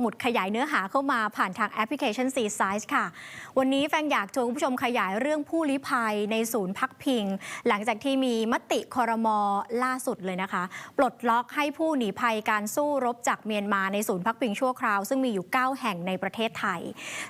หมุดขยายเนื้อหาเข้ามาผ่านทางแอปพลิเคชัน C Size ค่ะ วันนี้แฟงอยากชวนคุณผู้ชมขยายเรื่องผู้ลี้ภัยในศูนย์พักพิง หลังจากที่มีมติคอรมอล่าสุดเลยนะคะ ปลดล็อกให้ผู้หนีภัยการสู้รบจากเมียนมาในศูนย์พักพิงชั่วคราว ซึ่งมีอยู่ 9 แห่งในประเทศไทย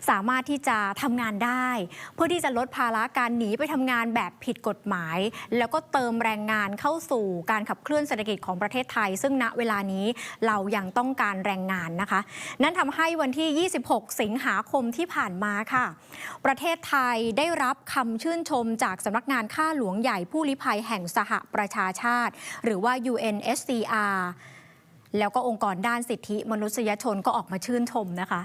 สามารถที่จะทำงานได้ เพื่อที่จะลดภาระการหนีไปทำงานแบบผิดกฎหมาย แล้วก็เติมแรงงานเข้าสู่การขับเคลื่อนเศรษฐกิจของประเทศไทย ซึ่งณเวลานี้เรายังต้องการแรงงานนะคะนั่นทำให้วันที่ 26 สิงหาคมที่ผ่านมาค่ะ ประเทศไทยได้รับคำชื่นชมจากสำนักงานข้าหลวงใหญ่ผู้ลี้ภัยแห่งสหประชาชาติ หรือว่า UNSCR แล้วก็องค์กรด้านสิทธิมนุษยชนก็ออกมาชื่นชมนะคะ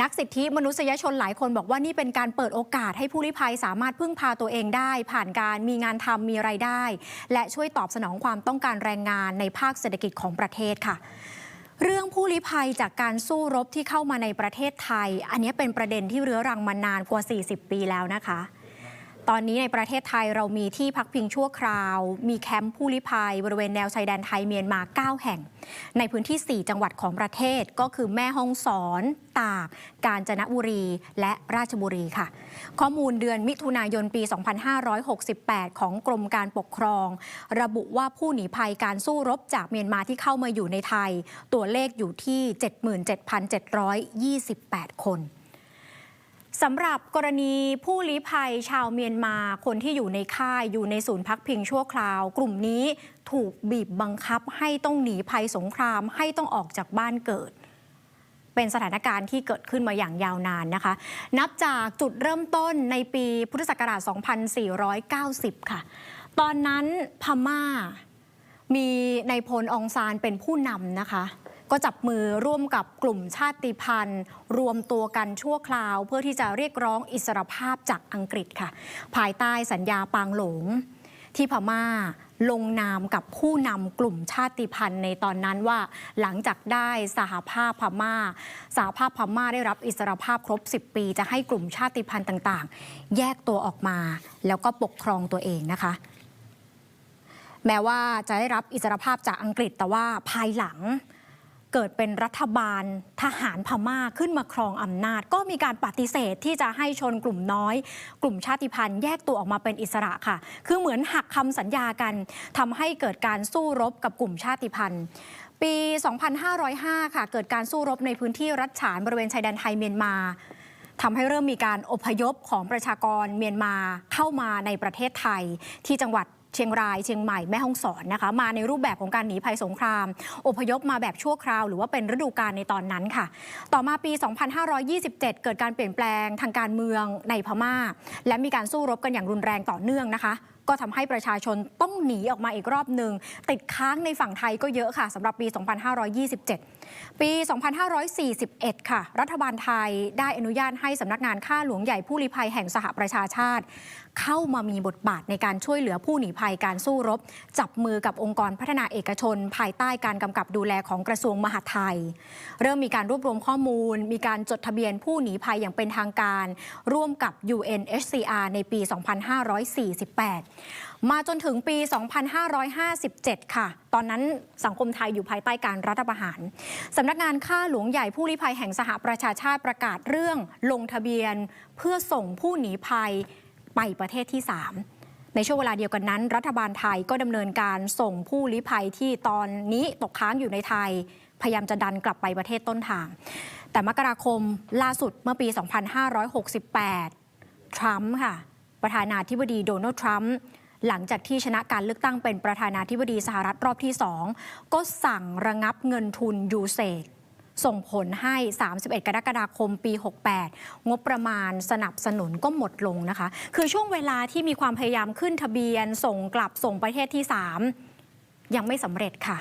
นักสิทธิมนุษยชนหลายคนบอกว่านี่เป็นการเปิดโอกาสให้ผู้ลี้ภัยสามารถพึ่งพาตัวเองได้ ผ่านการมีงานทำมีไรายได้ และช่วยตอบสนองความต้องการแรงงานในภาคเศรษฐกิจของประเทศค่ะ เรื่องผู้ลี้ภัยจากการสู้รบที่เข้ามาในประเทศไทย อันนี้เป็นประเด็นที่เรื้อรังมานานกว่า 40 ปีแล้วนะคะ ตอนนี้ในประเทศไทยเรามีที่พักพิงชั่วคราว มีแคมป์ผู้ลี้ภัย บริเวณแนวชายแดนไทยเมียนมา 9 แห่ง ในพื้นที่ 4 จังหวัดของประเทศก็คือแม่ฮ่องสอน ตาก กาญจนบุรี และราชบุรีค่ะ ข้อมูลเดือนมิถุนายนปี 2568 ของกรมการปกครอง ระบุว่าผู้หนีภัยการสู้รบจากเมียนมาที่เข้ามาอยู่ในไทย ตัวเลขอยู่ที่ 77,728 คน สำหรับกรณีผู้ลี้ภัยชาวเมียนมาคนที่อยู่ในค่ายอยู่ในศูนย์พักพิงชั่วคราว กลุ่มนี้ถูกบีบบังคับให้ต้องหนีภัยสงครามให้ต้องออกจากบ้านเกิด เป็นสถานการณ์ที่เกิดขึ้นมาอย่างยาวนานนะคะ นับจากจุดเริ่มต้นในปีพุทธศักราช 2490 ค่ะ ตอนนั้นพม่ามีในายพลองซานเป็นผู้นำนะคะ ก็จับมือร่วมกับกลุ่มชาติพันธุ์ รวมตัวกันชั่วคราว เพื่อที่จะเรียกร้องอิสรภาพจากอังกฤษค่ะ ภายใต้สัญญาปางหลง ที่พม่าลงนามกับผู้นำกลุ่มชาติพันธุ์ในตอนนั้นว่า หลังจากได้สหภาพพม่า สหภาพพม่าได้รับอิสรภาพครบ 10 ปี จะให้กลุ่มชาติพันธุ์ต่างๆ แยกตัวออกมา แล้วก็ปกครองตัวเองนะคะ แม้ว่าจะได้รับอิสรภาพจากอังกฤษแต่ว่าภายหลัง เกิดเป็นรัฐบาลทหารพม่าขึ้นมาครองอำนาจ ก็มีการปฏิเสธที่จะให้ชนกลุ่มน้อย กลุ่มชาติพันธุ์แยกตัวออกมาเป็นอิสระค่ะ คือเหมือนหักคำสัญญากันทำให้เกิดการสู้รบกับกลุ่มชาติพันธุ์ปี 2505 ค่ะ เกิดการสู้รบในพื้นที่รัฐฉานบริเวณชายแดนไทยเมียนมาทำให้เริ่มมีการอพยพของประชากรเมียนมาเข้ามาในประเทศไทยที่จังหวัด เชียงราย เชียงใหม่แม่ฮ่องสอนนะคะ มาในรูปแบบของการหนีภัยสงคราม อพยพมาแบบชั่วคราว หรือว่าเป็นฤดูกาลในตอนนั้นค่ะ ต่อมาปี 2527 เกิดการเปลี่ยนแปลงทางการเมืองในพม่า และมีการสู้รบกันอย่างรุนแรงต่อเนื่องนะคะก็ทำให้ประชาชนต้องหนีออกมาอีกรอบหนึ่ง ติดค้างในฝั่งไทยก็เยอะค่ะสำหรับปี 2527ปี 2541 ค่ะ รัฐบาลไทยได้อนุญาตให้สำนักงานข้าหลวงใหญ่ผู้ลี้ภัยแห่งสหประชาชาติ เข้ามามีบทบาทในการช่วยเหลือผู้หนีภัยการสู้รบ จับมือกับองค์กรพัฒนาเอกชน ภายใต้การกำกับดูแลของกระทรวงมหาดไทย เริ่มมีการรวบรวมข้อมูล มีการจดทะเบียนผู้หนีภัยอย่างเป็นทางการ ร่วมกับ UNHCR ในปี 2548 มาจนถึงปี 2557 ค่ะ ตอนนั้นสังคมไทยอยู่ภายใต้การรัฐประหารสำนักงานข้าหลวงใหญ่ผู้ลี้ภัยแห่งสหประชาชาติประกาศเรื่องลงทะเบียน เพื่อส่งผู้หนีภัยไปประเทศที่ 3ในช่วงเวลาเดียวกันนั้น รัฐบาลไทยก็ดำเนินการส่งผู้ลี้ภัยที่ตอนนี้ตกค้างอยู่ในไทย พยายามจะดันกลับไปประเทศต้นทาง แต่มกราคมล่าสุดเมื่อปี 2568 ทรัมป์ค่ะ ประธานาธิบดีโดนัลด์ทรัมป์ หลังจากที่ชนะการเลือกตั้งเป็นประธานาธิบดีสหรัฐรอบที่ 2 ก็สั่งระงับเงินทุนยูเซกส่งผลให้ 31 กรกฎาคม ปี 68 งบประมาณสนับสนุนก็หมดลงนะคะ คือช่วงเวลาที่มีความพยายามขึ้นทะเบียน ส่งกลับส่งประเทศที่ 3 ยังไม่สำเร็จค่ะ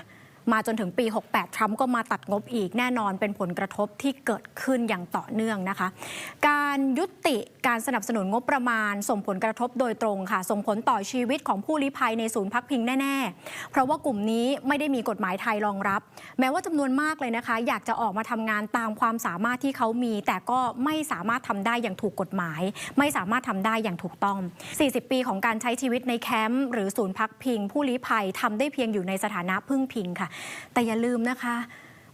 มาจนถึงปี 68 ทรัมป์ก็มาตัดงบอีกแน่นอนเป็นผลกระทบที่เกิดขึ้นอย่างต่อเนื่องนะคะ การยุติการสนับสนุนงบประมาณ ส่งผลกระทบโดยตรงค่ะ ส่งผลต่อชีวิตของผู้ลี้ภัยในศูนย์พักพิงแน่ ๆ เพราะว่ากลุ่มนี้ไม่ได้มีกฎหมายไทยรองรับ แม้ว่าจำนวนมากเลยนะคะ อยากจะออกมาทำงานตามความสามารถที่เขามี แต่ก็ไม่สามารถทำได้อย่างถูกกฎหมาย ไม่สามารถทำได้อย่างถูกต้อง 40 ปีของการใช้ชีวิตในแคมป์หรือศูนย์พักพิง ผู้ลี้ภัยทำได้เพียงอยู่ในสถานะพึ่งพิงค่ะแต่อย่าลืมนะคะ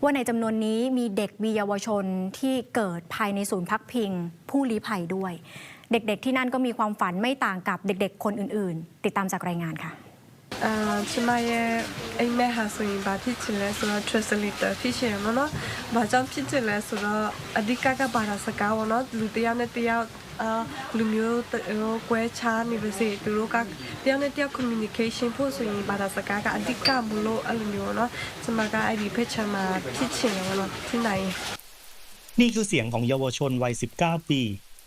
ว่าในจำนวนนี้มีเด็กมีเยาวชนที่เกิดภายในศูนย์พักพิง ผู้ลี้ภัยด้วย เด็กๆที่นั่นก็มีความฝันไม่ต่างกับเด็กๆ คนอื่นๆ ติดตามจากรายงานค่ะ အာကျမရဲ့အိမ်မက်ဟာဆိုရင်ဘာဖြစ်ချင်လဲဆိုတော့ translator ဖြစ်ချင်တယ်ပေါ့နော်။ဘာကြောင့်ဖြစ်ချင်လဲဆိုတော့အဓိကကဘာသာစကားပေါ့နော်။လူတစ်ယောက်နဲ့တစ်ယောက်အာ လူမျိုးတရောကွဲခြားနေပါစေသူတို့ကတယောက်နဲ့တယောက် communication ဖို့ဆိုရင်ဘာသာစကားကအဓိကမလို့အဲ့လိုမျိုးပေါ့နော်။ကျမကအဲ့ဒီဖက်ချင်မှာဖြစ်ချင်တယ်ပေါ့နော်။ဖြစ်နိုင်ရင် นี่คือเสียงของเยาวชนวัย 19 ปี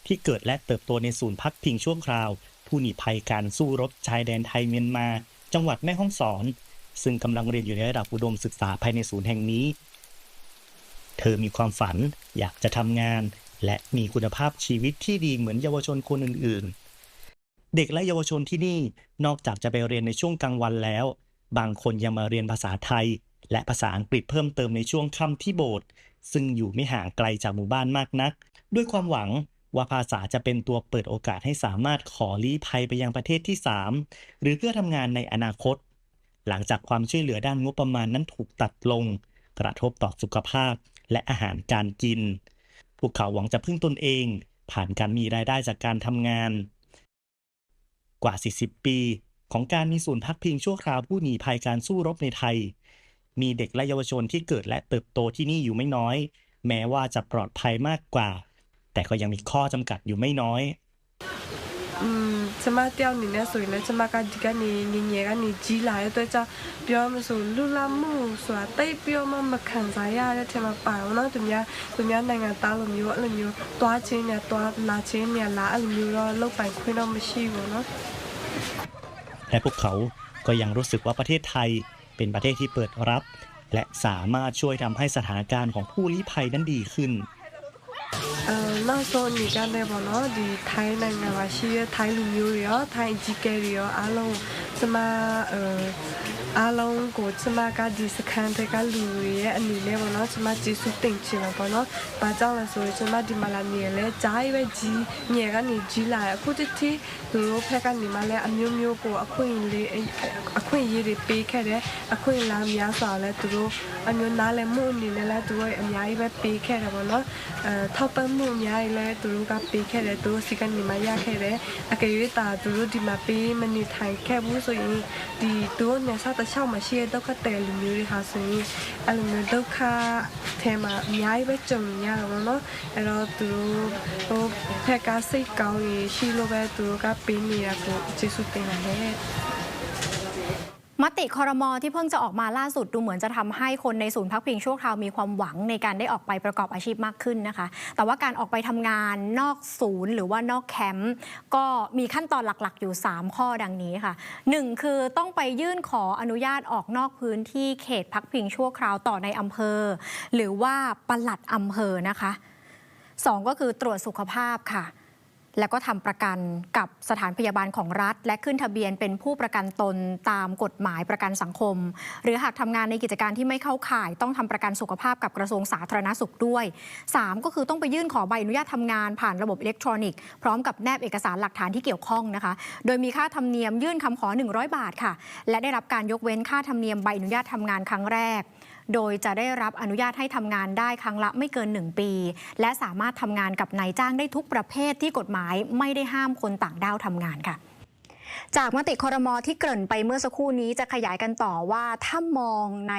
ที่เกิดและเติบโตในศูนย์พักพิงชั่วคราว ผู้หนีภัยการสู้รบชายแดนไทยเมียนมา จังหวัดแม่ฮ่องสอน ซึ่งกำลังเรียนอยู่ในระดับอุดมศึกษาภายในศูนย์แห่งนี้ เธอมีความฝัน อยากจะทำงาน และมีคุณภาพชีวิตที่ดีเหมือนเยาวชนคนอื่นๆ เด็กและเยาวชนที่นี่นอกจากจะไปเรียนในช่วงกลางวันแล้ว บางคนยังมาเรียนภาษาไทย และภาษาอังกฤษเพิ่มเติมในช่วงค่ำที่โบสถ์ซึ่งอยู่ไม่ห่างไกลจากหมู่บ้านมากนัก ด้วยความหวังว่าภาษาจะเป็นตัวเปิดโอกาสให้สามารถขอลี้ภัยไปยังประเทศที่ 3 หรือเพื่อทำงานในอนาคต หลังจากความช่วยเหลือด้านงบประมาณนั้นถูกตัดลง กระทบต่อสุขภาพและอาหารการกิน พวกเขาหวังจะพึ่งตนเอง ผ่านการมีรายได้จากการทำงาน กว่า 40 ปี ของการมีศูนย์พักพิงชั่วคราวผู้หนีภัยการสู้รบในไทย มีเด็กและเยาวชนที่เกิดและเติบโตที่นี่อยู่ไม่น้อย แม้ว่าจะปลอดภัยมากกว่า แต่ก็ยังมีข้อจำกัดอยู่ไม่น้อย ကျမတယောက်အနေနဲ့ဆိုရင်လည်းကျမကဒီကနေငငယ်ကနေကြီးလာတဲ့အတွက်ကြောင့်ပြောမဆိုလူလာမှုဆိုတာတိတ်ပြောမှမခံစားရတဲ့ထဲမှာပါတော့เนาะသူများသူများနိုင်ငံသားလိုမျိုးအဲ့လိုမျိုးတွားချင်းနဲ့တွားလာချင်းနဲ့လာအဲ့လိုမျိုးတော့လောက်ပိုင်ခွင့်တော့မရှိဘူးเนาะ และพวกเขาก็ยังรู้สึกว่าประเทศไทยเป็นประเทศที่เปิดรับ และสามารถช่วยทำให้สถานการณ์ของผู้ลี้ภัยนั้นดีขึ้น အဲ နောက်ဆုံးအနေနဲ့ပေါ့နော်ဒီထိုင်းနိုင်ငံမှာရှိတဲ့ထိုင်းလူမျိုးတွေရောထိုင်းအကြီးအကဲတွေရောအားလုံး ကျမအဲအားလုံးကိုကျမကဒီစခန်းတွေကလူတွေရဲ့အနေနဲ့ပေါ့နော်ကျမကျေးဇူးတင်ချင်တယ်ပေါ့နော်။ဘာကြောင့်လဲဆိုရင်ကျမဒီမှာလာနေလဲကြားရွယ်ကြီးငယ်ကနေကြီးလာရအခုတည်းသူတို့ဖက်ကနေမှလည်းအမျိုးမျိုးကိုအခွင့်အရေးအခွင့်အရေးတွေပေးခဲ့တယ်အခွင့်အလားများစွာလဲသူတို့အမျိုးနားလည်းမှုအနေနဲ့လဲသူတို့အများကြီးပဲပေးခဲ့တယ်ပေါ့နော်။အဲထောက်ပံ့မှုအများကြီးလဲသူတို့ကပေးခဲ့တယ်သူတို့စီကနေမှရခဲ့တယ်အကယ်၍တာသူတို့ဒီမှာပေးမနေထိုင်ခဲ့ဘူးဆိုရင်ဒီသူတို့နေစားတစ်ချောင်းမှာရှိတဲ့ဒုက္ခတဲ့လူမျိုးတွေဟာဆိုရင်အဲ့လိုမျိုးဒုက္ခထဲမှာအများကြီးပဲကြုံရတာပေါ့နော်အဲ့တော့သူတို့ဟိုဖက်ကစိတ်ကောင်းရင်ရှိလို့ပဲသူတို့ကပေးနေတာကိုကျေးဇူးတင်ပါတယ် มติคอรมอที่เพิ่งจะออกมาล่าสุดดูเหมือนจะทำให้คนในศูนย์พักพิงชั่วคราวมีความหวังในการได้ออกไปประกอบอาชีพมากขึ้นนะคะ แต่ว่าการออกไปทำงานนอกศูนย์ หรือว่านอกแคมป์ก็มีขั้นตอนหลักๆ อยู่ 3 ข้อดังนี้ค่ะ 1 คือต้องไปยื่นขออนุญาตออกนอกพื้นที่เขตพักพิงชั่วคราวต่อในอำเภอ หรือว่าปลัดอำเภอนะคะสองก็คือตรวจสุขภาพค่ะ แล้วก็ทำประกันกับสถานพยาบาลของรัฐ และขึ้นทะเบียนเป็นผู้ประกันตนตามกฎหมายประกันสังคม หรือหากทำงานในกิจการที่ไม่เข้าข่าย ต้องทำประกันสุขภาพกับกระทรวงสาธารณสุขด้วย 3 ก็คือต้องไปยื่นขอใบอนุญาตทำงานผ่านระบบอิเล็กทรอนิกส์พร้อมกับแนบเอกสารหลักฐานที่เกี่ยวข้องนะคะ โดยมีค่าธรรมเนียมยื่นคำขอ 100 บาทค่ะ และได้รับการยกเว้นค่าธรรมเนียมใบอนุญาตทำงานครั้งแรก โดยจะได้รับอนุญาตให้ทำงานได้ครั้งละไม่เกิน 1 ปี และสามารถทำงานกับนายจ้างได้ทุกประเภทที่กฎหมายไม่ได้ห้ามคนต่างด้าวทำงานค่ะ จากมติคอรมอที่เกริ่นไปเมื่อสักครู่นี้จะขยายกันต่อว่าถ้ามองใน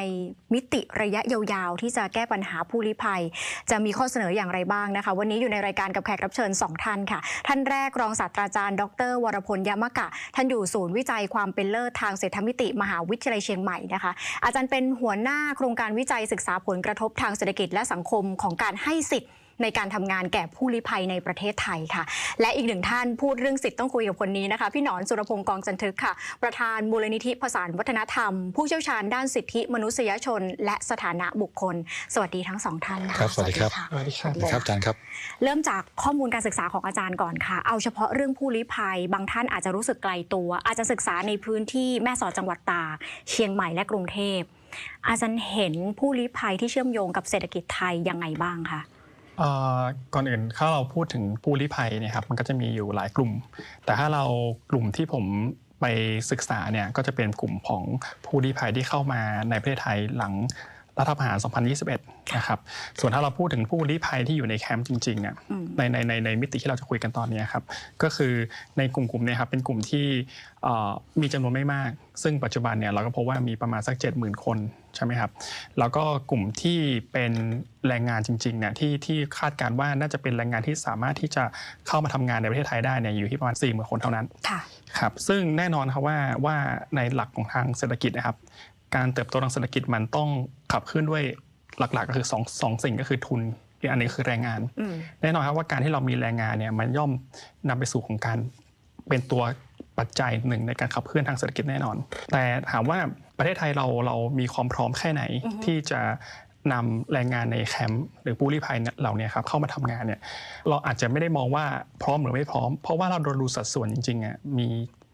มิติระยะยาวๆ ที่จะแก้ปัญหาผู้ลี้ภัย จะมีข้อเสนออย่างไรบ้างนะคะ วันนี้อยู่ในรายการกับแขกรับเชิญ 2 ท่านค่ะ ท่านแรกรองศาสตราจารย์ ดร วรพลยามะกะ ท่านอยู่ศูนย์วิจัยความเป็นเลิศทางเศรษฐมิติมหาวิทยาลัยเชียงใหม่นะคะ อาจารย์เป็นหัวหน้าโครงการวิจัยศึกษาผลกระทบทางเศรษฐกิจและสังคมของการให้สิทธิ์ ในการทำงานแก่ผู้ลี้ภัยในประเทศไทยค่ะ และอีกหนึ่งท่านพูดเรื่องสิทธิ์ต้องคุยกับคนนี้นะคะ พี่หนอนสุรพงศ์กองจันทึกค่ะ ประธานมูลนิธิผสานวัฒนธรรม ผู้เชี่ยวชาญด้านสิทธิมนุษยชน และสถานะบุคคล สวัสดีทั้งสองท่านนะะครับสวัสดีครับะสวัสดีครับครับอาจารย์ครับ เริ่มจากข้อมูลการศึกษาของอาจารย์ก่อนค่ะ เอาเฉพาะเรื่องผู้ลี้ภัย บางท่านอาจจะรู้สึกไกลตัว อาจจะศึกษาในพื้นที่แม่สอดจังหวัดตากเชียงใหม่และกรุงเทพอาจารย์เห็นผู้ลี้ภัยที่เชื่อมโยงกับเศรษฐกิจไทยยังไงบ้างคะเอ่อ ก่อนอื่นถ้าเราพูดถึงผู้ลี้ภัยเนี่ยครับมันก็จะมีอยู่หลายกลุ่ม แต่ถ้าเรากลุ่มที่ผมไปศึกษาเนี่ยก็จะเป็นกลุ่มของผู้ลี้ภัยที่เข้ามาในประเทศไทยหลัง รัฐประหาร 2021 นะครับ ส่วนถ้าเราพูดถึงผู้ลี้ภัยที่อยู่ในแคมป์จริงๆเนี่ยอืมในในในในมิติที่เราจะคุยกันตอนนี้ครับ ก็คือในกลุ่มกลุ่มเนี้ครับเป็นกลุ่มที่เอ่อมีจำนวนไม่มาก ซึ่งปัจจุบันเนี่ยเราก็พบว่ามีประมาณสัก 70,000 คนใช่ไหมครับ แล้วก็กลุ่มที่เป็นแรงงานจริงๆเนี่ยที่ที่คาดการณ์ว่าน่าจะเป็นแรงงานที่สามารถที่จะเข้ามาทำงานในประเทศไทยได้เนี่ยอยู่ที่ประมาณ40,000คนเท่านั้นค่ะครับ ซึ่งแน่นอนครับว่าว่าในหลักของทางเศรษฐกิจนะครับ การเติบโตทางเศรษฐกิจมันต้องขับเคลื่อนด้วยหลักๆ ก็คือสองสองสิ่งก็คือทุนอีกอันหนึงคือแรงงานอืมแน่นอนครับว่าการที่เรามีแรงงานเนี่ยมันย่อมนำไปสู่ของการเป็นตัวปัจจัยหนึ่งในการขับเคลื่อนทางเศรษฐกิจแน่นอน แต่ถามว่าประเทศไทยเราเรามีความพร้อมแค่ไหนอือฮึที่จะนำแรงงานในแคมป์หรือผู้ลี้ภัยเนี่ยเหล่านี้ครับเข้ามาทำงานเนี่ยเราอาจจะไม่ได้มองว่าพร้อมหรือไม่พร้อม เพราะว่าเราดูสัดส่วนจริงๆอะมี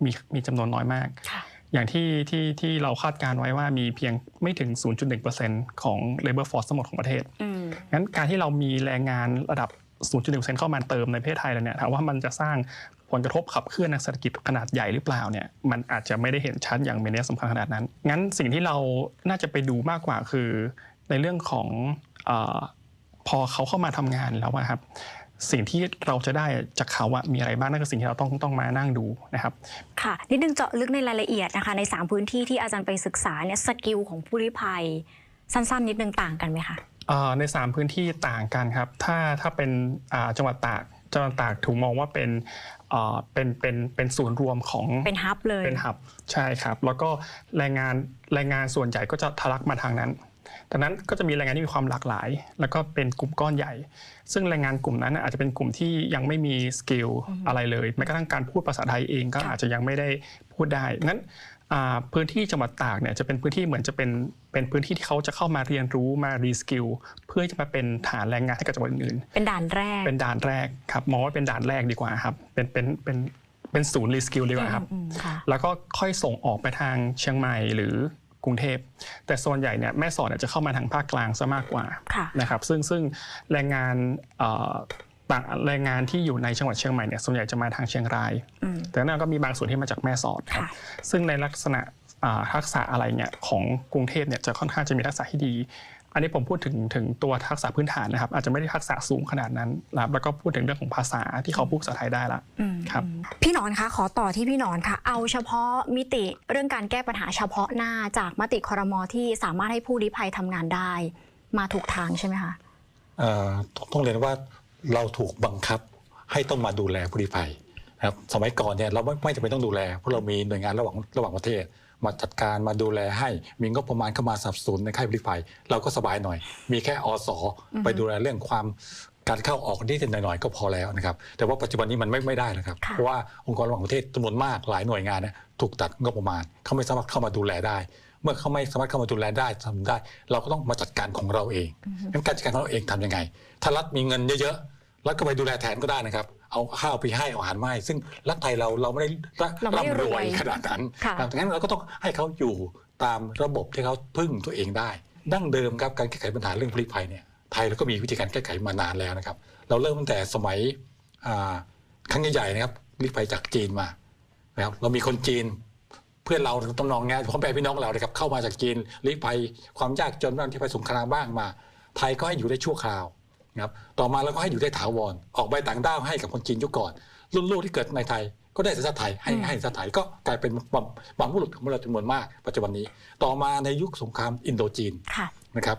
มีมีจำนวนน้อยมากค่ะ อย่างที่ที่ที่เราคาดการณ์ไว้ว่ามีเพียงไม่ถึง 0.1%ของ labor force ทั้งหมดของประเทศอืมงั้นการที่เรามีแรงงานระดับ 0.1%เข้ามาเติมในประเทศไทยแล้วเนี่ยถามว่ามันจะสร้างผลกระทบขับเคลื่อนทางเศรษฐกิจขนาดใหญ่หรือเปล่าเนี่ยมันอาจจะไม่ได้เห็นชัดอย่างมีนัยสำคัญขนาดนั้น งั้นสิ่งที่เราน่าจะไปดูมากกว่าคือ ในเรื่องของเออพอเขาเข้ามาทำงานแล้วอะครับ สิ่งที่เราจะได้จากเขาอะมีอะไรบ้างนั่นคือสิ่งที่เราต้องต้องมานั่งดูนะครับ ค่ะ นิดนึงเจาะลึกในรายละเอียดนะคะ ใน 3 พื้นที่ที่อาจารย์ไปศึกษาเนี่ยสกิลของผู้ลี้ภัย สั้นๆ นิดนึงต่างกันไหมคะเอ่อใน 3 พื้นที่ต่างกันครับ ถ้าถ้าเป็นอ่าจังหวัดตากจังหวัดตากถูกมองว่าเป็นเอ่อเป็นเป็นเป็นศูนย์รวมของเป็นฮับเลยเป็นหับใช่ครับ แล้วก็แรงงานแรงงานส่วนใหญ่ก็จะทะลักมาทางนั้น ดังนั้นก็จะมีแรงงานที่มีความหลากหลาย แล้วก็เป็นกลุ่มก้อนใหญ่ ซึ่งแรงงานกลุ่มนั้นน่ะอาจจะเป็นกลุ่มที่ยังไม่มีสกิลอะไรเลยแม้กระทั่งการพูดภาษาไทยเองก็ค่ะอาจจะยังไม่ได้พูดได้งั้นอ่าพื้นที่จังหวัดตากเนี่ยจะเป็นพื้นที่เหมือนจะเป็นเป็นพื้นที่ที่เขาจะเข้ามาเรียนรู้มารีสกิลเพื่อจะมาเป็นฐานแรงงานให้กับจังหวัดอื่นๆเป็นด่านแรก เป็นด่านแรกครับมองว่าเป็นด่านแรกดีกว่าครับเป็นเป็นเป็นเป็นศูนย์รีสกิลดีกว่าครับอืมค่ะแล้วก็ค่อยส่งออกไปทางเชียงใหม่หรือ กรุงเทพ แต่ส่วนใหญ่เนี่ยแม่สอดเนี่ยจะเข้ามาทางภาคกลางซะมากกว่าค่ะนะครับซึ่งซึ่งแรงงานเอ่อต่างแรงงานที่อยู่ในจังหวัดเชียงใหม่เนี่ยส่วนใหญ่จะมาทางเชียงรายอืมแต่นั่นก็มีบางส่วนที่มาจากแม่สอดครับค่ะซึ่งในลักษณะอ่าทักษะอะไรเนี่ยของกรุงเทพเนี่ยจะค่อนข้างจะมีทักษะที่ดี อันนี้ผมพูดถึงถึงตัวทักษะพื้นฐานนะครับ อาจจะไม่ได้ทักษะสูงขนาดนั้นนะครับแล้วก็พูดถึงเรื่องของภาษาที่เขาพูดภาษาไทยได้ละอืมครับพี่หนอนคะขอต่อที่พี่หนอนค่ะ เอาเฉพาะมิติเรื่องการแก้ปัญหาเฉพาะหน้าจากมติคอรมอที่สามารถให้ผู้ลี้ภัยทำงานได้ มาถูกทางใช่ไหมคะเอ่อต้องต้องเรียนว่าเราถูกบังคับให้ต้องมาดูแลผู้ลี้ภัยนะครับสมัยก่อนเนี่ยเราไม่ไม่จำเป็นต้องดูแลเพราะเรามีหน่วยงานระหว่างระหว่างประเทศ มาจัดการมาดูแลให้มีงบประมาณเข้ามาสนับสนุนในค่ายผู้ลี้ภัย เราก็สบายหน่อย มีแค่อสไปดูแลเรื่องความการเข้าออกนิดหน่อยๆก็พอแล้วนะครับ แต่ว่าปัจจุบันนี้มันไม่ไม่ได้นะครับค่ะเพราะว่าองค์กรระหว่างประเทศจำนวนมากหลายหน่วยงานเนี่ยถูกตัดงบประมาณเขาไม่สามารถเข้ามาดูแลได้ เมื่อเขาไม่สามารถเข้ามาดูแลได้ทำได้ เราก็ต้องมาจัดการของเราเองงั้นการจัดการของเราเองทำยังไง ถ้ารัฐมีเงินเยอะๆรัฐก็ไปดูแลแทนก็ได้นะครับ เอาข้าวไปให้เอาอาหารมาให้ซึ่งรัฐไทยเราเราไม่ได้เราไม่ได้ร่ำรวยรวยขนาดนั้นค่ะดังนั้นเราก็ต้องให้เขาอยู่ตามระบบที่เขาพึ่งตัวเองได้ ดั้งเดิมครับการแก้ไขปัญหาเรื่องผู้ลี้ภัยเนี่ยไทยเราก็มีวิธีการแก้ไขมานานแล้วนะครับ เราเริ่มตั้งแต่สมัยอ่าครั้งใหญ่ๆนะครับลี้ภัยจากจีนมานะครับเรามีคนจีนเพื่อนเราต้องนองเงี้ยพ่อแม่พี่น้องเรานะครับเข้ามาจากจีนลี้ภัยความยากจนบ้างที่ไปสงครามบ้างมา ไทยก็ให้อยู่ได้ชั่วคราว นะครับต่อมาเราก็ให้อยู่ได้ถาวรออกใบต่างด้าวให้กับคนจีนยุคก่อน รุ่นลูกที่เกิดในไทยก็ได้สัญชาติไทยให้อืมให้สัญชาติไทยก็กลายเป็นบำบำบุรุษของเราจำนวนมาก ปัจจุบันนี้ ต่อมาในยุคสงครามอินโดจีนค่ะนะครับ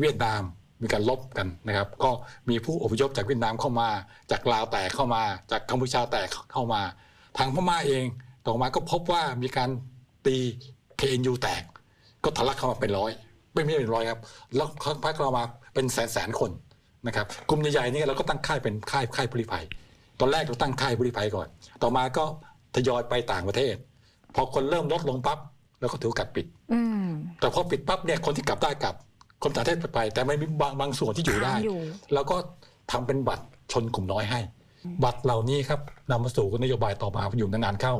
เวียดนามมีการลบกันนะครับ ก็มีผู้อพยพจากเวียดนามเข้ามา จากลาวแตกเข้ามา จากกัมพูชาแตกเข้ามา ทางพม่าเอง ต่อมาก็พบว่ามีการตี KNU แตก ก็ทะลักเข้ามาเป็นร้อย ไม่ไม่เป็นร้อยครับ แล้วพักเรามาเป็นแสนแสนคน นะครับกลุ่มใหญ่ๆนี่เราก็ตั้งค่ายเป็นค่ายค่ายผู้ลี้ภัย ตอนแรกเราตั้งค่ายผู้ลี้ภัยก่อน ต่อมาก็ทยอยไปต่างประเทศ พอคนเริ่มลดลงปั๊บเราก็ถือโอกาสปิดอืมแต่พอปิดปั๊บเนี่ยคนที่กลับได้กลับ คนต่างประเทศไป แต่ไม่มีบางบางส่วนที่อยู่ได้ค้างอยู่เราก็ทำเป็นบัตรชนกลุ่มน้อยให้ บัตรเหล่านี้ครับนำมาสู่นโยบายต่อมาอยู่นานๆเข้า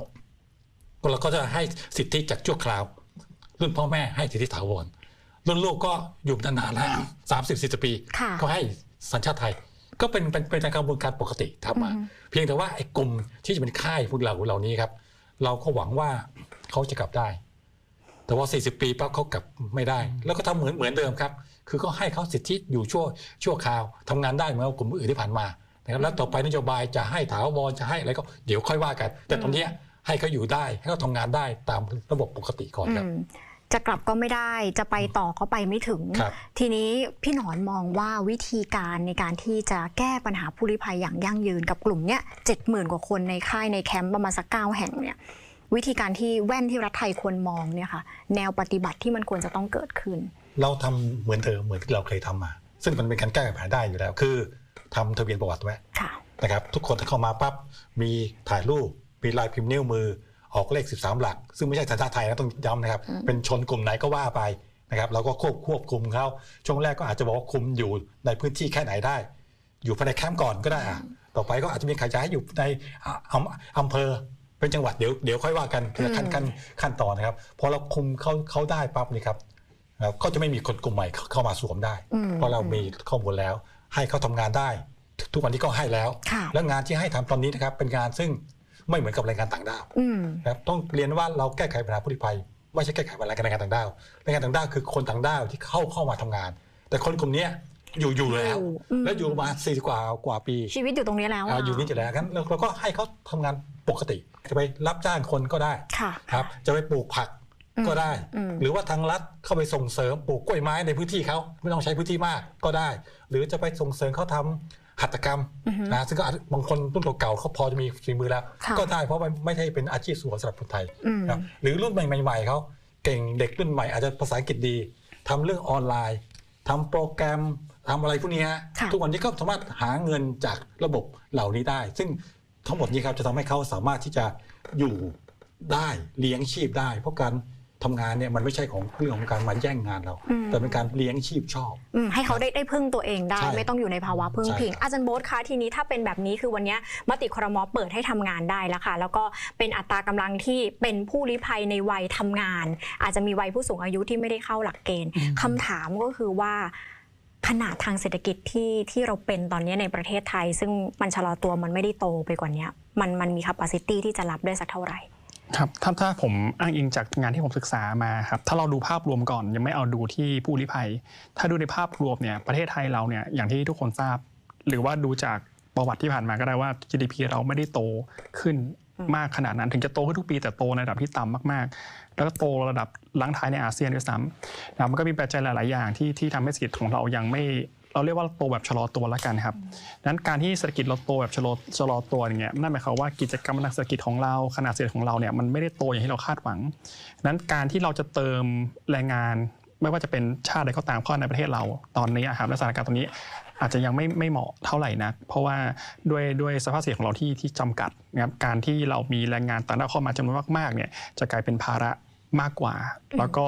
ก็เราก็จะให้สิทธิจากชั่วคราว รุ่นพ่อแม่ให้สิทธิถาวรรุ่นลูกก็อยู่นานๆแล้วสามสิบสี่สิบปีค่ะก็ให้ สัญชาติไทย ก็เป็นเป็นเป็นกระบวนการปกติทำมาอือฮึเพียงแต่ว่าไอ้กลุ่มที่จะเป็นค่ายพวกเราเหล่านี้ครับ เราก็หวังว่าเขาจะกลับได้ แต่ว่า 40 ปีปั๊บเขากลับไม่ได้ แล้วก็ทำเหมือนเหมือนเดิมครับ คือก็ให้เขาสิทธิอยู่ชั่วชั่วคราวทำงานได้เหมือนกับกลุ่มอื่นที่ผ่านมานะครับแล้วต่อไปนโยบายจะให้ถาวรจะให้อะไรก็เดี๋ยวค่อยว่ากัน แต่ตอนเนี้ยให้เขาอยู่ได้ให้เขาทำงานได้ตามระบบปกติก่อนครับอืม จะกลับก็ไม่ได้ จะไปต่อก็ไปไม่ถึงครับทีนี้พี่หนอนมองว่าวิธีการในการที่จะแก้ปัญหาผู้ลี้ภัยอย่างยั่งยืนกับกลุ่มเนี้ยเจ็ดหมื่นกว่าคนในค่ายในแคมป์ประมาณสักเก้าแห่งเนี่ยวิธีการที่แว่นที่รัฐไทยควรมองเนี่ยค่ะแนวปฏิบัติที่มันควรจะต้องเกิดขึ้น เราทำเหมือนเดิมเหมือนที่เราเคยทำมา ซึ่งมันเป็นการแก้ปัญหาได้อยู่แล้ว คือทำทะเบียนประวัติไว้ค่ะนะครับ ทุกคนที่เข้ามาปั๊บมีถ่ายรูปมีลายพิมพ์นิ้วมือ ออกเลข 13 หลัก ซึ่งไม่ใช่สัญชาติไทยนะต้องย้ำนะครับ เป็นชนกลุ่มไหนก็ว่าไปนะครับเราก็ควบควบคุมเขาช่วงแรกก็อาจจะบอกว่าคุมอยู่ในพื้นที่แค่ไหนได้ อยู่ภายในแคมป์ก่อนก็ได้อะต่อไปก็อาจจะมีขยายอยู่ในอะอำอำเภอเป็นจังหวัดเดี๋ยวเดี๋ยวค่อยว่ากันทีละขั้นขั้นขั้นตอนนะครับพอเราคุมเขาเขาได้ปั๊บนี่ครับนะครับก็จะไม่มีคนกลุ่มใหม่เข้ามาสวมได้อืมเพราะเรามีข้อมูลแล้ว ให้เขาทำงานได้ ทุกวันนี้ก็ให้แล้วค่ะและงานที่ให้ทำตอนนี้นะครับเป็นงานซึ่ง ไม่เหมือนกับแรงงานต่างด้าวอืมนะครับต้องเรียนว่าเราแก้ไขปัญหาผู้ลี้ภัยไม่ใช่แก้ไขปัญหาแรงงานต่างด้าวแรงงานต่างด้าวคือคนต่างด้าวที่เข้าเข้ามาทำงาน แต่คนกลุ่มเนี้ยอยู่อยู่แล้วอยู่อืมแล้วอยู่มาสี่กว่ากว่าปี ชีวิตอยู่ตรงนี้แล้วอ่าอะอยู่นี่จะแล้วงั้นเราเราก็ให้เขาทำงานปกติ จะไปรับจ้างคนก็ได้ค่ะครับ จะไปปลูกผักก็ได้อืมหรือว่าทางรัฐเข้าไปส่งเสริมปลูกกล้วยไม้ในพื้นที่เขาไม่ต้องใช้พื้นที่มากก็ได้ หรือจะไปส่งเสริมเขาทำ หัตถกรรมนะซึ่งก็อาจบางคนรุ่นเก่าๆเขาพอจะมีฝีมือแล้วค่ะก็ได้เพราะมันไม่ใช่เป็นอาชีพส่วนสำหรับคนไทยอืมครับหรือรุ่นใหม่ๆเขาเก่งเด็กรุ่นใหม่อาจจะภาษาอังกฤษดีทำเรื่องออนไลน์ทำโปรแกรมทำอะไรพวกนี้ฮะค่ะทุกวันนี้ก็สามารถหาเงินจากระบบเหล่านี้ได้ ซึ่งทั้งหมดนี้ครับจะทำให้เขาสามารถที่จะอยู่ได้เลี้ยงชีพได้ เพราะการ ทำงานเนี่ยมันไม่ใช่ของเรื่องของการมาแย่งงานเราอืมแต่เป็นการเลี้ยงชีพชอบอืมให้เขาได้ได้พึ่งตัวเองได้ใช่ไม่ต้องอยู่ในภาวะพึ่งใช่พิงครับอาจารย์โบ๊ทคะทีนี้ถ้าเป็นแบบนี้คือวันเนี้ยมติครมเปิดให้ทำงานได้แล้วค่ะ แล้วก็เป็นอัตรากำลังที่เป็นผู้ลี้ภัยในวัยทำงาน อาจจะมีวัยผู้สูงอายุที่ไม่ได้เข้าหลักเกณฑ์คำถามก็คือว่าขนาดทางเศรษฐกิจที่ที่เราเป็นตอนนี้ในประเทศไทย ซึ่งมันชะลอตัวมันไม่ได้โตไปกว่านี้มันมันมี capacity ที่จะรับได้สักเท่าไหร่ ครับถ้าถ้าผมอ้างอิงจากงานที่ผมศึกษามาครับถ้าเราดูภาพรวมก่อนยังไม่เอาดูที่ผู้ลี้ภัย ถ้าดูในภาพรวมเนี่ยประเทศไทยเราเนี่ยอย่างที่ทุกคนทราบ หรือว่าดูจากประวัติที่ผ่านมาก็ได้ว่า GDP เราไม่ได้โตขึ้นมากขนาดนั้น ถึงจะโตขึ้นทุกปีแต่โตในระดับที่ต่ำมากๆ แล้วก็โตระดับลังท้ายในอาเซียนด้วยซ้ำนะครับมันก็มีปัจจัยหลาย ๆ อย่างที่ที่ทำให้เศรษฐกิจของเรายังไม่ เราเรียกว่าโตแบบชะลอตัวแล้วกันครับนั้นการที่เศรษฐกิจเราโตแบบชะลอชะลอตัวอย่างเงี้ยนั่นหมายความว่ากิจกรรมทางเศรษฐกิจของเราขนาดเศรษฐกิจของเราเนี่ยมันไม่ได้โตอย่างที่เราคาดหวัง นั้นการที่เราจะเติมแรงงาน ไม่ว่าจะเป็นชาติใดก็ตามเข้าในประเทศเราตอนนี้ครับและสถานการณ์ตอนนี้อาจจะยังไม่ไม่เหมาะเท่าไหร่นัก เพราะว่าด้วยด้วยสภาพเศรษฐกิจของเราที่ที่จำกัดนะครับการที่เรามีแรงงานต่างด้าวเข้ามาจำนวนมากๆเนี่ยจะกลายเป็นภาระมากกว่า แล้วก็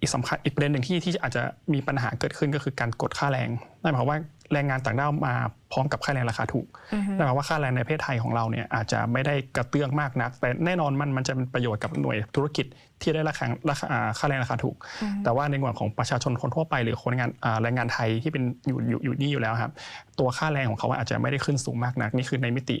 อีกสำคัญอีกประเด็นหนึ่งที่ที่อาจจะมีปัญหาเกิดขึ้นก็คือการกดค่าแรงนั่นหมายความว่าแรงงานต่างด้าวมาพร้อมกับค่าแรงราคาถูกนั่นหมายความว่าค่าแรงในประเทศไทยของเราเนี่ยอาจจะไม่ได้กระเตื้องมากนัก แต่แน่นอนมันมันจะเป็นประโยชน์กับหน่วยธุรกิจที่ได้ราคาราคาอ่าค่าแรงราคาถูก แต่ว่าในส่วนของประชาชนคนทั่วไป หรือคนงานอ่าแรงงานไทยที่เป็นอยู่อยู่อยู่นี่อยู่แล้วครับตัวค่าแรงของเขาอาจจะไม่ได้ขึ้นสูงมากนักนี่คือในมิติ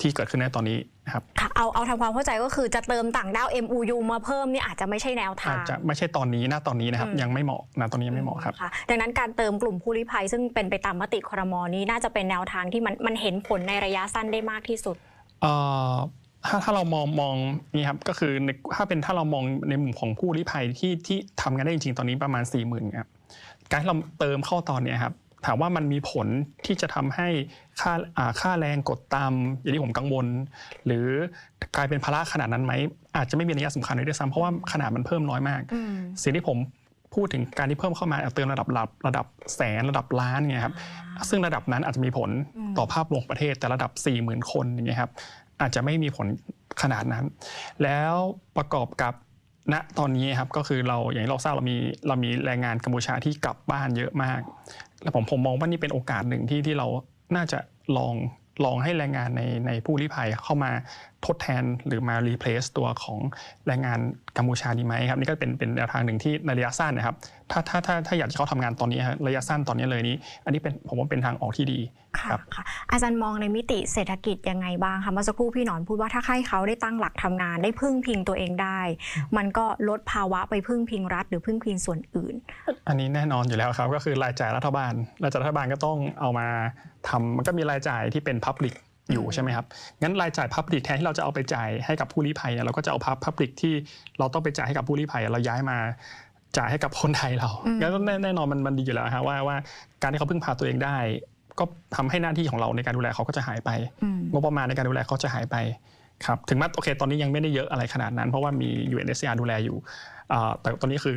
ที่เกิดขึ้นในตอนนี้นะครับค่ะเอาเอาทำความเข้าใจก็คือจะเติมต่างด้าว MUU มาเพิ่มเนี่ยอาจจะไม่ใช่แนวทาอาจงจะไม่ใช่ตอนนี้นะตอนนี้นะครับอืมยังไม่เหมาะนะตอนนี้ยังไม่เหมาะครับค่ะดังนั้นการเติมกลุ่มผู้ลี้ภัย ซึ่งเป็นไปตามมติครมนี้น่าจะเป็นแนวทางที่มันมันเห็นผลในระยะสั้นได้มากที่สุดเอ่อถ้าถ้าเรามองมองนี่ครับก็คือในถ้าเป็นถ้าเรามองในมุมของผู้ลี้ภัยที่ที่ทำงานได้จริงๆตอนนี้ประมาณ4ี่หมื่นครับการที่เราเติมเข้าตอนเนี้ยครับ ถามว่ามันมีผลที่จะทำให้ค่าอ่าค่าแรงกดตามอย่างที่ผมกังวล หรือกลายเป็นภาระขนาดนั้นไหมอาจจะไม่มีนัยสำคัญเลยด้วยซ้ำเพราะว่าขนาดมันเพิ่มน้อยมากอืมสิ่งที่ผมพูดถึงการที่เพิ่มเข้ามาเติมระดับระดับระดับแสนระดับล้านเนี่ยครับซึ่งระดับนั้นอาจจะมีผลต่อภาพรวมประเทศแต่ระดับ 4 0,000 คนอย่างเงี้ยครับอาจจะไม่มีผลขนาดนั้น แล้วประกอบกับ ณตอนนี้ครับก็คือเราอย่างที่เราทราบเรามีเรามีแรงงานกัมพูชาที่กลับบ้านเยอะมาก แล้วผมผมมองว่านี่เป็นโอกาสหนึ่งที่ที่เราน่าจะลองลองให้แรงงานในในผู้ลี้ภัยเข้ามา ทดแทนหรือมา replace ตัวของแรงงานกัมพูชาดีไหมครับนี่ก็เป็นเป็นแนวทางหนึ่งที่ในระยะสั้นนะครับถ้าถ้าถ้าถ้าอยากจะเขาทำงานตอนนี้ฮะระยะสั้นตอนนี้เลยนี้ อันนี้เป็นผมว่าเป็นทางออกที่ดีค่ะครับค่ะอาจารย์มองในมิติเศรษฐกิจยังไงบ้างคะเมื่อสักครู่พี่หนอนพูดว่าถ้าให้เขาได้ตั้งหลักทำงานได้พึ่งพิงตัวเองได้ มันก็ลดภาวะไปพึ่งพิงรัฐ หรือพึ่งพิงส่วนอื่น อันนี้แน่นอนอยู่แล้วครับก็คือรายจ่ายรัฐบาลรายจ่ายรัฐบาลก็ต้องเอามาทำมันก็มีรายจ่ายที่เป็น Public อยู่ อืมใช่ไหมครับงั้นรายจ่าย Public แทนที่เราจะเอาไปจ่ายให้กับผู้ลี้ภัยเนี่ยเราก็จะเอา Public ที่เราต้องไปจ่ายให้กับผู้ลี้ภัย เราย้ายมาจ่ายให้กับคนไทยเรางั้นแน่แน่นอนมันมันดีอยู่แล้วฮะว่าว่าการที่เขาพึ่งพาตัวเองได้ ก็ทำให้หน้าที่ของเราในการดูแลเขาก็จะหายไปอืมงบประมาณในการดูแลเขาจะหายไปครับถึงแม้โอเคตอนนี้ยังไม่ได้เยอะอะไรขนาดนั้น เพราะว่ามี UNHCR ดูแลอยู่อ่าแต่ตอนนี้คือ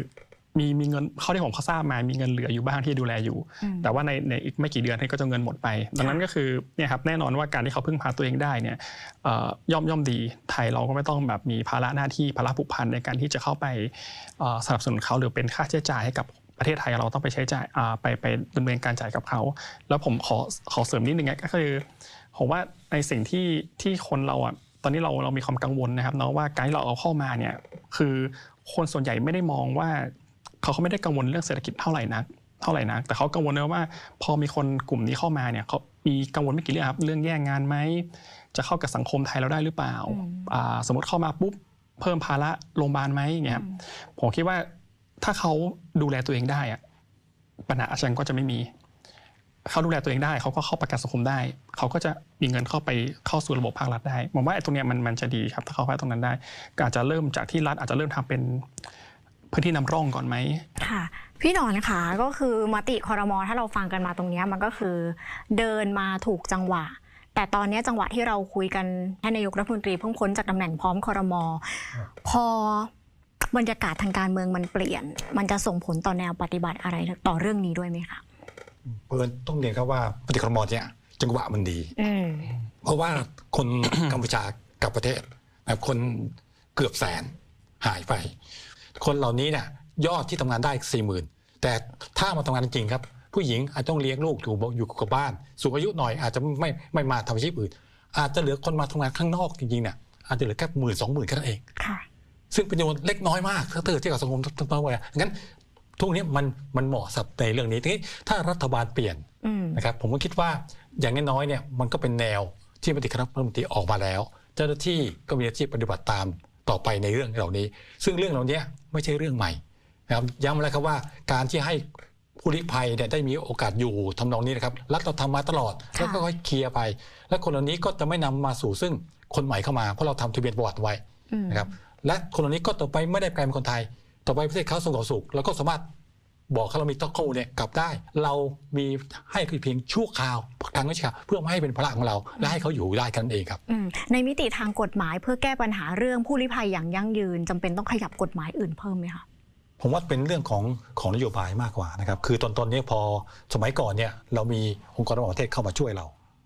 มีมีเงินเข้าที่ผมเขาทราบมามีเงินเหลืออยู่บ้างที่ดูแลอยู่อืมแต่ว่าในในอีกไม่กี่เดือนก็จะเงินหมดไป ดังนั้นก็คือเนี่ยครับแน่นอนว่าการที่เขาพึ่งพาตัวเองได้เนี่ยเอ่อย่อมย่อมดีไทยเราก็ไม่ต้องแบบมีภาระหน้าที่ภาระผูกพันในการที่จะเข้าไปเอ่อสนับสนุนเขาหรือเป็นค่าใช้จ่ายให้กับประเทศไทยเราต้องไปใช้จ่ายอ่าไปไปดำเนินการจ่ายกับเขา แล้วผมขอขอเสริมนิดนึงนะก็คือผมว่าในสิ่งที่ที่คนเราอะตอนนี้เราเรามีความกังวลนะครับเนาะว่าการที่เราเอาเข้ามาเนี่ยคือคนส่วนใหญ่ไม่ได้มองว่า เขาเขาไม่ได้กังวลเรื่องเศรษฐกิจเท่าไหร่นักเท่าไหร่นัก แต่เขากังวลนะว่า พอมีคนกลุ่มนี้เข้ามาเนี่ยเขามีกังวลไม่กี่เรื่องครับเรื่องแย่งงานไหมจะเข้ากับสังคมไทยเราได้หรือเปล่าอืมอ่าสมมติเข้ามาปุ๊บเพิ่มภาระโรงพยาบาลไหมอย่างเงี้ยครับผมคิดว่าถ้าเขาดูแลตัวเองได้อะปัญหาอาชญากรรมก็จะไม่มีเขาดูแลตัวเองได้เขาก็เข้าประกันสังคมได้ เขาก็จะมีเงินเข้าไปเข้าสู่ระบบภาครัฐได้ผมว่าไอ้ตรงเนี้ยมันมันจะดีครับถ้าเขาไปตรงนั้นได้ก็อาจจะเริ่มจากที่รัฐอาจจะเริ่มทำเป็น พื้นที่นำร่องก่อนไหมค่ะพี่หนอนคะก็คือมติคอรมอถ้าเราฟังกันมาตรงเนี้ยมันก็คือ เดินมาถูกจังหวะ แต่ตอนเนี้ยจังหวะที่เราคุยกันท่านนายกรัฐมนตรีเพิ่งพ้นจากตำแหน่งพร้อมคอรมอพอบรรยากาศทางการเมืองมันเปลี่ยน มันจะส่งผลต่อแนวปฏิบัติอะไรต่อเรื่องนี้ด้วยไหมคะเพิ่นต้องเรียนครับว่าปฏิครมเนี่ยจังหวะมันดีอืมเพราะว่าคนกัมพูชากลับประเทศนะครับคนเกือบแสนหายไป คนเหล่านี้เนี่ยยอดที่ทำงานได้สี่หมื่นแต่ถ้ามาทำงานจริงๆครับ ผู้หญิงอาจต้องเลี้ยงลูกอยู่อยู่กับบ้าน สูงอายุหน่อยอาจจะไม่ไม่มาทำอาชีพอื่น อาจจะเหลือคนมาทำงานข้างนอกจริงๆเนี่ยอาจจะเหลือแค่หมื่นสองหมื่นแค่นั้นเองค่ะซึ่งเป็นจำนวนเล็กน้อยมากถ้าเทียบเทียบกับสังคมทั้งหมดงั้นทุกนี้มันมันเหมาะสำหรับในเรื่องนี้ทีนี้ถ้ารัฐบาลเปลี่ยนอืมนะครับผมก็คิดว่าอย่างน้อยๆเนี่ยมันก็เป็นแนวที่มติคณะรัฐมนตรีออกมาแล้ว เจ้าหน้าที่ก็มีหน้าที่ปฏิบัติตาม ต่อไปในเรื่องเหล่านี้ ซึ่งเรื่องเหล่านี้ไม่ใช่เรื่องใหม่นะครับย้ำแล้วครับว่าการที่ให้ผู้ลี้ภัยเนี่ยได้มีโอกาสอยู่ทำนองนี้นะครับรัฐเราทำมาตลอดค่ะแล้วก็ค่อยเคลียร์ไป และคนเหล่านี้ก็จะไม่นำมาสู่ซึ่งคนใหม่เข้ามาเพราะเราทำทะเบียนประวัติไว้อืมนะครับและคนเหล่านี้ก็ต่อไปไม่ได้กลายเป็นคนไทย ต่อไปประเทศเขาสงบสุขแล้วก็สามารถ บอกเขาเรามีต้องข้อมูลเนี่ยกลับได้ เรามีให้เพียงชั่วคราวทางราชการเพื่อไม่ให้เป็นภาระของเรา และให้เขาอยู่ได้กันเองครับอืมในมิติทางกฎหมายเพื่อแก้ปัญหาเรื่องผู้ลี้ภัยอย่างยั่งยืนจำเป็นต้องขยับกฎหมายอื่นเพิ่มไหมคะผมว่าเป็นเรื่องของของนโยบายมากกว่านะครับคือตอนตอนนี้พอสมัยก่อนเนี่ยเรามีองค์กรระหว่างประเทศเข้ามาช่วยเรา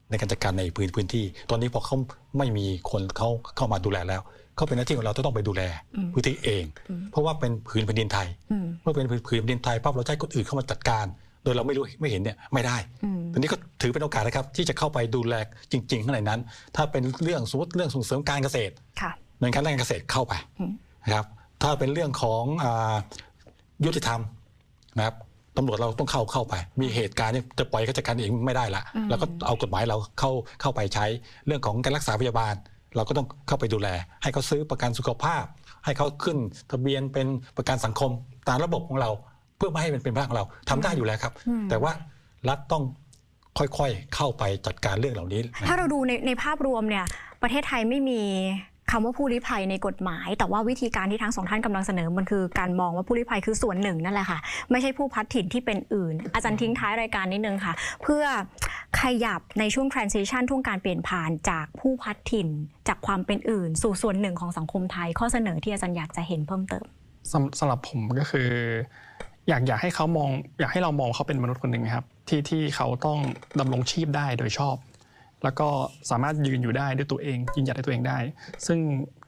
ในการจัดการในพื้นพื้นที่ ตอนนี้พอเขาไม่มีคนเขาเข้ามาดูแลแล้วก็เป็นหน้าที่ของเราที่ต้องไปดูแลอืมพื้นที่เองอืมเพราะว่าเป็นผืนแผ่นดินไทยอืมเมื่อเป็นผืนแผ่นดินไทยปั๊บเราจะให้คนอื่นเข้ามาจัดการ โดยเราไม่รู้ไม่เห็นเนี่ยไม่ได้อืมทีนี้ก็ถือเป็นโอกาสนะครับ ที่จะเข้าไปดูแลจริงๆข้างในนั้น ถ้าเป็นเรื่องสมมติเรื่องส่งเสริมการเกษตรค่ะหน่วยงานด้านการเกษตรเข้าไปอืมนะครับถ้าเป็นเรื่องของอายุติธรรมนะครับ ตำรวจเราต้องเข้าเข้าไป มีเหตุการณ์เนี่ยจะปล่อยเขาจัดการเองไม่ได้ละอืมเราก็เอากฎหมายเราเข้าเข้าไปใช้เรื่องของการรักษาพยาบาล เราก็ต้องเข้าไปดูแล ให้เขาซื้อประกันสุขภาพ ให้เขาขึ้นทะเบียนเป็นประกันสังคมตามระบบของเรา เพื่อไม่ให้มันเป็นภาระของเราทำได้อยู่แล้วครับอืมแต่ว่ารัฐต้องค่อยๆ เข้าไปจัดการเรื่องเหล่านี้นะถ้าเราดูในในภาพรวมเนี่ยประเทศไทยไม่มี คำว่าผู้ลี้ภัยในกฎหมาย แต่ว่าวิธีการที่ทั้งสองท่านกำลังเสนอมันคือการมองว่าผู้ลี้ภัยคือส่วนหนึ่งนั่นแหละค่ะ ไม่ใช่ผู้พัดถิ่นที่เป็นอื่น อาจารย์ทิ้งท้ายรายการนิดนึงค่ะ เพื่อขยับในช่วง transition ช่วงการเปลี่ยนผ่านจากผู้พัดถิ่น จากความเป็นอื่น สู่ส่วนหนึ่งของสังคมไทย ข้อเสนอที่อาจารย์อยากจะเห็นเพิ่มเติมสำสำหรับผมก็คือ อยากอยากให้เขามอง อยากให้เรามองเขาเป็นมนุษย์คนหนึ่งครับ ที่ที่เขาต้องดำรงชีพได้โดยชอบ แล้วก็สามารถยืนอยู่ได้ด้วยตัวเองยืนหยัดด้วยตัวเองได้ ซึ่ง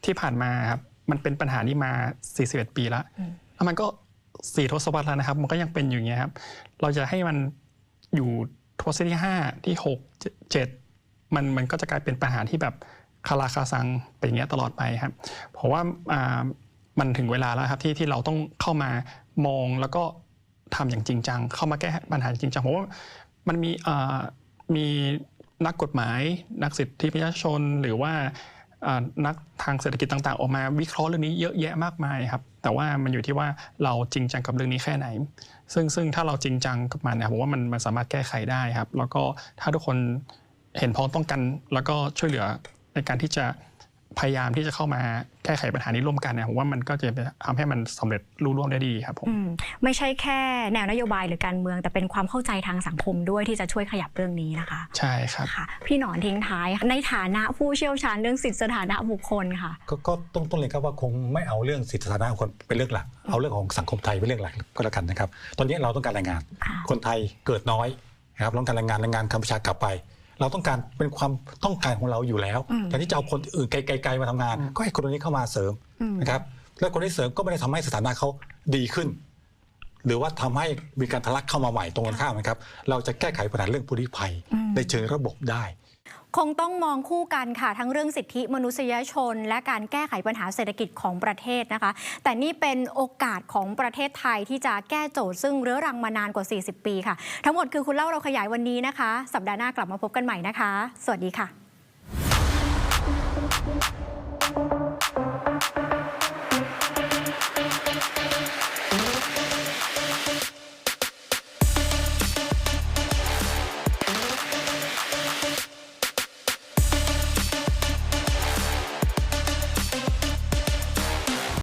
ที่ผ่านมาครับมันเป็นปัญหานี้มา 41 ปีแล้วแล้วมันก็สี่ทศวรรษแล้วนะครับ มันก็ยังเป็นอยู่อย่างเงี้ยครับเราจะให้มันอยู่ทศวรรษที่ 5 ที่ 6 7 มันมันก็จะกลายเป็นปัญหาที่แบบคาราคาซังเป็นอย่างเงี้ยตลอดไปครับเพราะว่ามันถึงเวลาแล้วครับที่ที่เราต้องเข้ามามองแล้วก็ทำอย่างจริงจัง เข้ามาแก้ปัญหาจริงจังเพราะว่ามันมีมี นักกฎหมาย นักสิทธิประชาชน หรือว่านักทางเศรษฐกิจต่าง ๆ ออกมาวิเคราะห์เรื่องนี้เยอะแยะมากมายครับ แต่ว่ามันอยู่ที่ว่าเราจริงจังกับเรื่องนี้แค่ไหน ซึ่งซึ่งถ้าเราจริงจังกับมันนะผมว่ามันมันสามารถแก้ไขได้ครับ แล้วก็ถ้าทุกคนเห็นพ้องต้องกันแล้วก็ช่วยเหลือในการที่จะ พยายามที่จะเข้ามาแก้ไขปัญหานี้ร่วมกันเนี่ยผมว่ามันก็จะทำให้มันสำเร็จรุ่ร่วงได้ดีครับผมอืมไม่ใช่แค่แนวนโยบายหรือการเมือง แต่เป็นความเข้าใจทางสังคมด้วยที่จะช่วยขยับเรื่องนี้นะคะ ใช่ครับค่ะพี่หนอนทิ้งท้าย ในฐานะผู้เชี่ยวชาญเรื่องสิทธิสถานะบุคคลค่ะ ก็ก็ต้องต้องเรียนครับว่าคงไม่เอาเรื่องสิทธิสถานะของคนเป็นเรื่องหลักเอาเรื่องของสังคมไทยเป็นเรื่องหลักก็แล้วกันนะครับ ตอนนี้เราต้องการแรงงานค่ะคนไทยเกิดน้อยนะครับเราต้องการแรงงานแรงงานกัมพูชากลับไป เราต้องการเป็นความต้องการของเราอยู่แล้วอืมแต่ที่จะเอาคนอื่นไกลๆมาทำงาน ก็ให้คนนี้เข้ามาเสริมอืมนะครับแล้วคนที่เสริมก็ไม่ได้ทำให้สถานะเขาดีขึ้น หรือว่าทำให้มีการทะลักเข้ามาใหม่ตรงกันข้ามนะครับ เราจะแก้ไขปัญหาเรื่องผู้ลี้ภัยในเชิงระบบได้ คงต้องมองคู่กันค่ะ ทั้งเรื่องสิทธิมนุษยชน และการแก้ไขปัญหาเศรษฐกิจของประเทศนะคะ แต่นี่เป็นโอกาสของประเทศไทยที่จะแก้โจทย์ซึ่งเรื้อรังมานานกว่า 40 ปีค่ะ ทั้งหมดคือคุณเล่าเราขยายวันนี้นะคะ สัปดาห์หน้ากลับมาพบกันใหม่นะคะ สวัสดีค่ะ